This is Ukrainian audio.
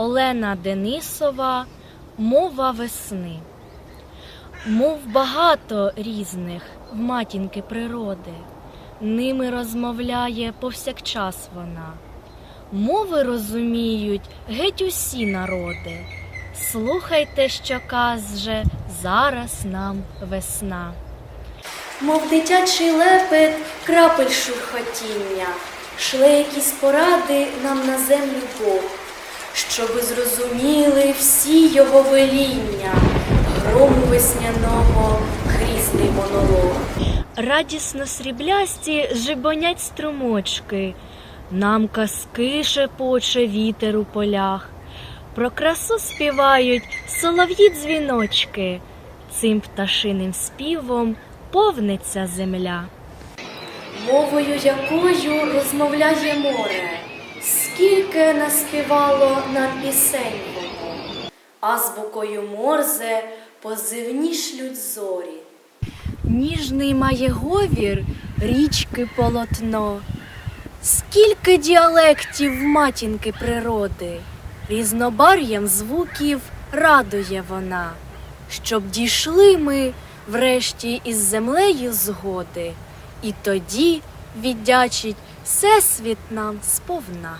Олена Денисова Мова весни. Мов багато різних в матінки природи, ними розмовляє повсякчас вона. Мови розуміють геть усі народи. Слухайте, що каже зараз нам весна. Мов дитячий лепет, крапель шурхотіння, шле якісь поради нам на землю Бог, щоби зрозуміли всі його веління, грому весняного грізний монолог. Радісно сріблясті жибонять струмочки, нам казки шепоче вітер у полях, про красу співають солов'ї дзвіночки, цим пташиним співом повниться земля. Мовою якою розмовляє море, скільки наспівало нам пісень воно, азбукою морзе позивні шлють зорі. Ніжний має говір річки полотно, скільки діалектів матінки природи, різнобар'ям звуків радує вона, щоб дійшли ми врешті із землею згоди, і тоді віддячить всесвіт нам сповна.